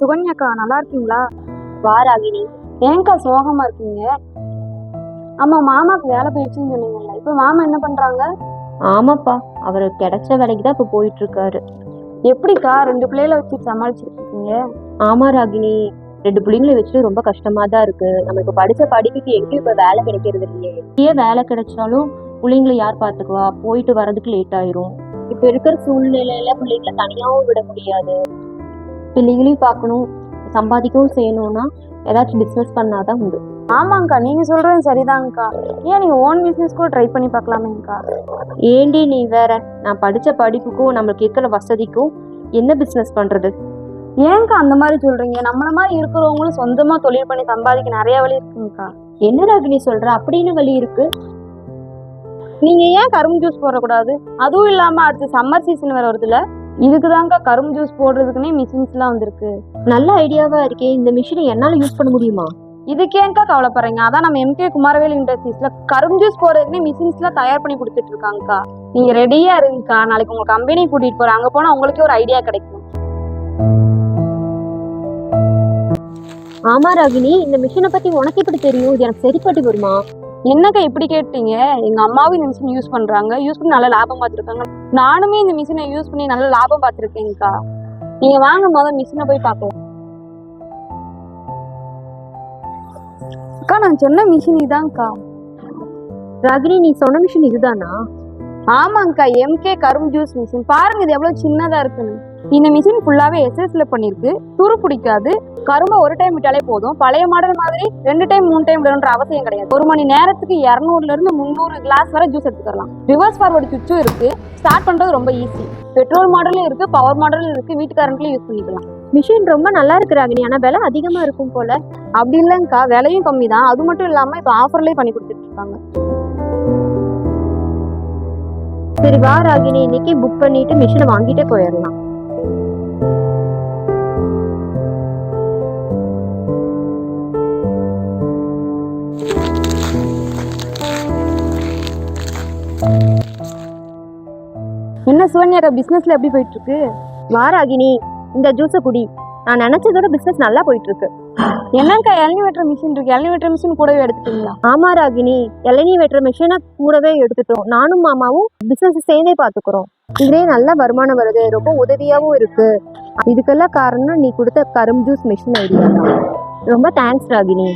சுகன்யாக்கா நல்லா இருக்கீங்களா? வா ராகினி. ஏன்க்கா சோகமா இருக்கீங்க? ஆமா மாமாக்கு வேலை போயிடுச்சுன்னு சொன்னீங்கல்ல இப்போ மாமா என்ன பண்றாங்க? ஆமாப்பா அவர் கிடைச்ச வேலைக்கு தான் இப்போ போயிட்டு இருக்காரு எப்படிக்கா ரெண்டு பிள்ளைகளை வச்சு சமாளிச்சுட்டு இருக்கீங்க? ஆமா ராகினி. ரெண்டு பிள்ளைங்களை வச்சுட்டு ரொம்ப கஷ்டமா தான் இருக்கு. நம்ம இப்ப படிச்ச படிப்புக்கு எங்கேயும் இப்ப வேலை கிடைக்கிறது இல்லையே. ஏன் வேலை கிடைச்சாலும் பிள்ளைங்களை யார் பாத்துக்குவா போயிட்டு வர்றதுக்கு லேட் ஆயிரும். இப்ப இருக்கிற சூழ்நிலையில பிள்ளைங்களை தனியாவும் விட முடியாது. பிள்ளைகளையும் பார்க்கணும் சம்பாதிக்கவும் செய்யணும்னா ஏதாச்சும் பிசினஸ் பண்ணாதான் உண்டு. ஆமாங்க்கா நீங்க சொல்றது சரிதான்க்கா ஏன் நீங்க ஓன் பிசினஸ் கூட ட்ரை பண்ணி பார்க்கலாமேங்க்கா ஏண்டி நீ வேற? நான் படிச்ச படிப்புக்கும் நம்மளுக்கு இருக்கிற வசதிக்கும் என்ன பிசினஸ் பண்றது? ஏன்க்கா அந்த மாதிரி சொல்றீங்க. நம்மள மாதிரி இருக்கிறவங்களும் சொந்தமா தொழில் பண்ணி சம்பாதிக்க நிறைய வழி இருக்குங்கக்கா. என்ன ராகினி சொல்ற? அப்படின்னு வழி இருக்கு. நீங்க ஏன் கரும்பு ஜூஸ் போடக்கூடாது? அதுவும் இல்லாம அடுத்து சம்மர் சீசன் வேற வருதுல இதுக்குதான்க்கா கரும்பு ஜூஸ் போடுறதுக்குன்னே மிஷின்ஸ்லாம் வந்திருக்கு. நல்ல ஐடியாவா இருக்கே இந்த மிஷினை என்னால யூஸ் பண்ண முடியுமா? இதுக்கேங்கா கவலைப்படுறீங்க? அதான் நம்ம எம்கே குமாரவேல் இண்டஸ்ட்ரீஸ்ல கரும்பு ஜூஸ் போடுறதுக்குனே மிஷின்ஸ்லாம் தயார் பண்ணி கொடுத்துட்டு இருக்காங்கக்கா நீங்க ரெடியா இருங்கக்கா. நாளைக்கு உங்க கம்பெனி கூட்டிட்டு போறேன். அங்க போனா உங்களுக்கே ஒரு ஐடியா கிடைக்கும். ஆமா ராகினி. இந்த மிஷினை பத்தி உனக்கு எப்படி தெரியும்? இது எனக்கு சரிப்பட்டு வருமா? என்னக்கா இப்படி கேட்டீங்க? எங்க அம்மாவும் இந்த மிஷின் யூஸ் பண்றாங்க. யூஸ் பண்ணி நல்ல லாபம் பார்த்துருக்காங்க. நானுமே இந்த மிஷினை யூஸ் பண்ணி நல்ல லாபம் பார்த்துருக்கேங்கக்கா நீங்க வாங்க முதல்ல மிஷினை போய் பார்க்கலாம் அக்கா நான் சொன்ன மிஷின் இதான்க்கா ரகினி நீ சொன்ன மிஷின் இதுதானா? ஆமாங்கக்கா எம்கே கரும் ஜூஸ் மிஷின் பாருங்க இது எவ்வளவு சின்னதா இருக்குன்னு. இந்த மிஷின் ஃபுல்லாவே எஸ்எஸ்ல பண்ணிருக்கு. துரு பிடிக்காது. கரும்பை ஒரு டைம் விட்டாலே போதும். பழைய மாடல் மாதிரி ரெண்டு டைம் மூணு டைம் விடணுன்ற அவசியம் கிடையாது. ஒரு மணி நேரத்துக்கு இரநூறுல இருந்து முந்நூறு கிளாஸ் வரை ஜூஸ் எடுத்துக்கலாம். ரிவர்ஸ் ஃபார்வர்டு சுவிட்சும் இருக்கு. ஸ்டார்ட் பண்றது ரொம்ப ஈஸி பெட்ரோல் மாடலும் இருக்கு பவர் மாடலும் இருக்கு. வீட்டு யூஸ் பண்ணிக்கலாம். மிஷின் ரொம்ப நல்லா இருக்கிறாங்க ராகினி ஆனால் விலை அதிகமாக இருக்கும் போல. அப்படி இல்லைங்கக்கா. விலையும் கம்மி தான் அது மட்டும் இல்லாமல் இப்போ ஆஃபர்லேயே பண்ணி கொடுத்துட்ருக்காங்க சரி வா ராகினி. இன்னைக்கு புக் பண்ணிட்டு மிஷினை வாங்கிட்டே போயிடலாம். என்ன சுவன்யாக்கா பிசினஸ்ல எப்படி போயிட்டு இருக்கு வா ராகினி இந்த ஜூஸை குடி. நான் நினைச்சதோட பிசினஸ் நல்லா போயிட்டு இருக்கு என்னக்கா இளநீ வெட்டுற மிஷின் இருக்கு. இளநீ வெட்டுற மிஷின் கூடவே எடுத்துட்டீங்களா? ஆமா ராகினி. இளநீ வெட்டுற மிஷினை கூடவே எடுத்துட்டோம். நானும் மாமாவும் பிசினஸ் சேர்ந்தே பாத்துக்கிறோம். இதுலயே நல்ல வருமானம் வருது. ரொம்ப உதவியாவும் இருக்கு. இதுக்கெல்லாம் காரணம் நீ கொடுத்த கரும் ஜூஸ் மிஷின் ஐடியா தான். ரொம்ப தேங்க்ஸ் ராகினி.